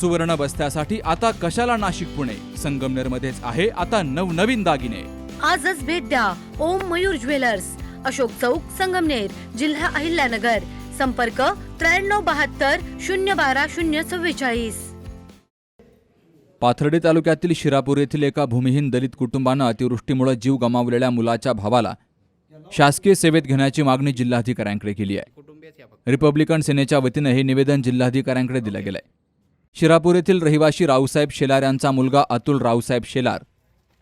सुवर्ण बस्त्यासाठी आता कशाला नाशिक पुणे? संगमनेर मध्येच आहे आता नवनवीन दागिने. आजच भेट द्या ओम मयूर ज्वेलर्स. अशोक चौक संगमनेर जिल्हा अहिल्यानगर. संपर्क त्र्याण्णव बहात्तर शून्य बारा शून्य चव्वेचाळीस. पाथर्डी तालुक्यातील शिरापूर येथील एका भूमिहीन दलित कुटुंबानं अतिवृष्टीमुळे जीव गमावलेल्या मुलाच्या भावाला शासकीय सेवेत घेण्याची मागणी जिल्हाधिकाऱ्यांकडे केली आहे. रिपब्लिकन सेनेच्या वतीनं हे निवेदन जिल्हाधिकाऱ्यांकडे दिलं गेलंय. शिरापूर येथील रहिवाशी रावसाहेब शेलार यांचा मुलगा अतुल रावसाहेब शेलार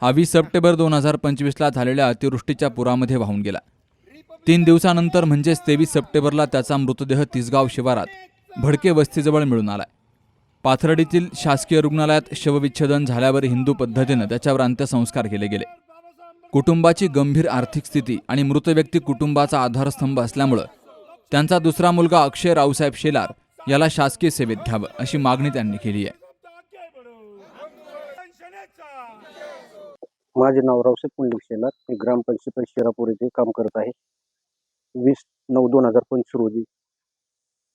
हा वीस सप्टेंबर दोन हजार पंचवीसला झालेल्या अतिवृष्टीच्या पुरामध्ये वाहून गेला. तीन दिवसानंतर म्हणजेच तेवीस सप्टेंबरला त्याचा मृतदेह तिसगाव शिवारात भडके वस्तीजवळ मिळून आलाय. पाथर्डीतील शासकीय रुग्णालयात शवविच्छेदन झाल्यावर हिंदू पद्धतीनं त्याच्यावर अंत्यसंस्कार केले गेले. कुटुंबाची गंभीर आर्थिक स्थिती आणि मृत व्यक्ती कुटुंबाचा आधारस्तंभ असल्यामुळं त्यांचा दुसरा मुलगा अक्षय रावसाहेब शेलार याला शासकीय सेवेत घ्यावं अशी मागणी त्यांनी केली आहे. माझे नाव रावसाहेब पुंडलिक शेलार. मी ग्रामपंचायत शिरापूर येथे काम करत आहे. वीस नऊ दोन हजार पंचवीस रोजी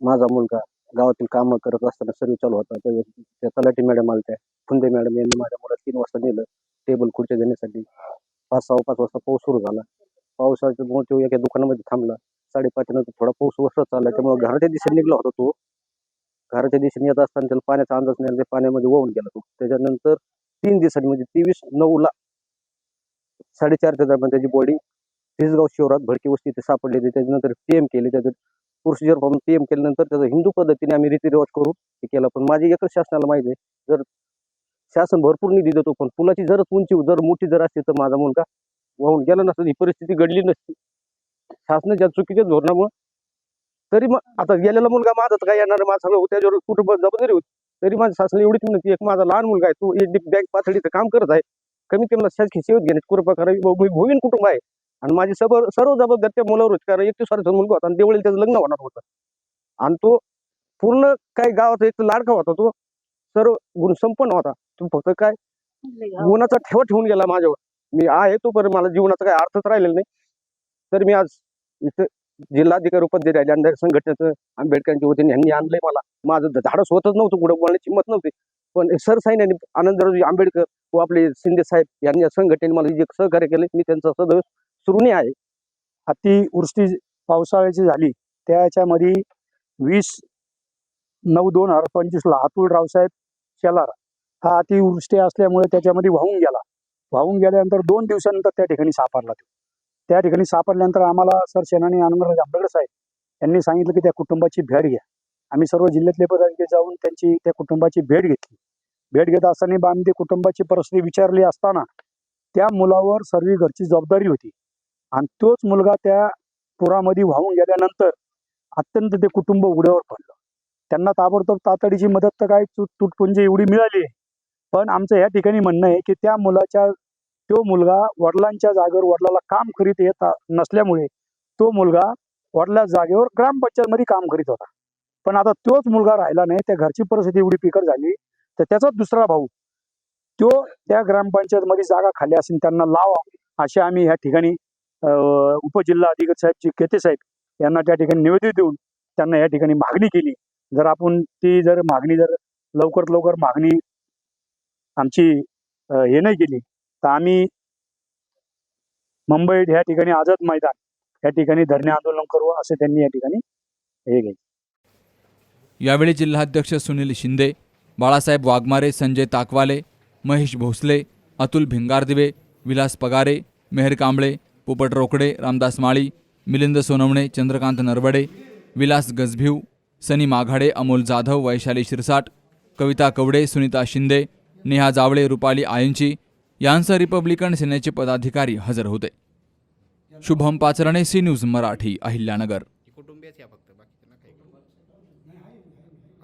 माझा मुलगा गावातील कामं करत असताना सर्व चालू होता. त्या तलाठी मॅडम आल्या त्या फुंदे मॅडम यांनी माझ्या मुलाला तीन वाजता नेलं. टेबल खुर्च्या देण्यासाठी पाच सहा पाच वाजता पाऊस सुरू झाला. पावसाच्या तो एका दुकानामध्ये थांबला. साडेपाच नंतर थोडा पाऊस वसरत चालला. त्यामुळे घराच्या दिशेने निघला होता तो. घराच्या दिशेने येत असताना त्याला पाण्याचा अंदाज नाही. आला, ते पाण्यामध्ये वाहून गेला तो. त्याच्यानंतर तीन दिवसांनी म्हणजे तेवीस नऊला साडेचारच्या दरम्यान त्याची बॉडी तिसगाव शिवरात भडकी वस्ती इथे सापडली होती. त्याच्यानंतर पीएम केले. त्याचं प्रोसिजर फॉर्म पीएम केल्यानंतर त्याचं हिंदू पद्धतीने आम्ही रीतिरिवाज करून हे केला. पण माझी एकच शासनाला माहिती आहे जर शासन भरपूर निधी देतो पण पुलाची जर उंची जर मोठी जर असती तर माझा मुलगा वाहून गेला नसता. ही परिस्थिती घडली नसती. शासनाच्या चुकीच्या धोरणामुळे तरी मग आता गेलेला मुलगा माझा काय येणार? माझा त्याच्यावर कुटुंब जबाबदारी होती. तरी माझ्या शासनाला एवढीच विनंती एक माझा लहान मुलगा आहे तो एक बँक पातळीचं काम करत आहे. कमीत कमी शासकीय सेवेत घेण्याची कृपा करावी. मी भोवीन कुटुंब आहे. आणि माझी सर्व सर्व जबाबदारी त्या मुलावर होती. कारण एकतीस वर्षाचा मुलगा होता आणि देवळीला त्याचं लग्न होणार होतं. आणि तो पूर्ण काय गावाचा एक लाडका होता तो. सर्व गुण संपन्न होता. तो फक्त काय गुणाचा ठेवा ठेवून गेला माझ्यावर. मी आहे तो पण मला जीवनाचा काही अर्थच राहिलेला नाही. तर मी आज इथं जिल्हाधिकारी उपाध्यक्ष राहिले आणि संघटनेचं आंबेडकरांच्या वतीने यांनी आणलंय मला. माझं धाडस होतच नव्हतं कुठं बोलण्याची हिंमत नव्हती. पण सरसाईने आनंदरावजी आंबेडकर व आपले शिंदे साहेब यांनी या संघटनेने मला जे सहकार्य केले मी त्यांचा सदैव ऋणी आहे. अतिवृष्टी पावसाळ्याची झाली त्याच्यामध्ये वीस नऊ दोन हजार पंचवीसला अतुल रावसाहेब शेलार हा अतिवृष्टी असल्यामुळे त्याच्यामध्ये वाहून गेला. वाहून गेल्यानंतर दोन दिवसानंतर त्या ठिकाणी सापडला तो. त्या ठिकाणी सापडल्यानंतर आम्हाला सर सेनानी आनंदराज आंबेडकर साहेब यांनी सांगितलं की त्या कुटुंबाची भेट घ्या. आम्ही सर्व जिल्ह्यातले पदाधिकारी जाऊन त्यांची त्या कुटुंबाची भेट घेतली. भेट घेत असताना बा आम्ही ते कुटुंबाची परिस्थिती विचारली असताना त्या मुलावर सर्व घरची जबाबदारी होती. आणि तोच मुलगा त्या पुरामध्ये वाहून गेल्यानंतर अत्यंत ते कुटुंब उघड्यावर पडलं. त्यांना ताबडतोब तातडीची मदत तर काय तुटपुंजी एवढी मिळाली. आहे पण आमचं या ठिकाणी म्हणणं आहे की त्या मुलाच्या तो मुलगा वडिलांच्या जागेवर वडिलाला काम करीत येत नसल्यामुळे तो मुलगा वडिला जागेवर ग्रामपंचायतमध्ये काम करीत होता. पण आता तोच मुलगा राहिला नाही त्या घरची परिस्थिती एवढी पिकट झाली तर त्याचा दुसरा भाऊ तो त्या ग्रामपंचायतमध्ये जागा खाली असेल त्यांना लावा असे आम्ही ह्या ठिकाणी अं, उपजिल्हा अधिकारी साहेब केते साहेब यांना त्या ठिकाणी निवेदन देऊन त्यांना या ठिकाणी मागणी केली. जर आपण ती जर मागणी जर लवकरात लवकर मागणी आमची हे नाही केली तर आम्ही मुंबईत या ठिकाणी आझाद मैदान या ठिकाणी धरणे आंदोलन करू असे त्यांनी या ठिकाणी हे घेतले यावेळी जिल्हाध्यक्ष सुनील शिंदे बाळासाहेब वाघमारे संजय ताकवाले महेश भोसले अतुल भिंगारदिवे विलास पगारे मेहर कांबळे पोपट रोकडे रामदास माळी मिलिंद सोनवणे चंद्रकांत नरवडे विलास गजभिव सनी माघाडे अमोल जाधव वैशाली शिरसाट कविता कवडे सुनीता शिंदे नेहा जावळे रुपाली आयंची यांसह रिपब्लिकन सेनेचे पदाधिकारी हजर होते. Shubham Pacharne C news Marathi Ahilyanagar.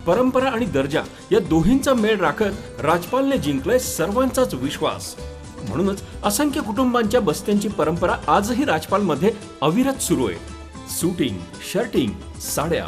परंपरा आणि दर्जा या दोन्हींचा मेळ राखत राजपालने जिंकलाय सर्वांचाच विश्वास. म्हणूनच असंख्य कुटुंबांच्या बस्त्यांची परंपरा आजही राजपालमध्ये अविरत सुरू आहे. सुटिंग शर्टिंग साड्या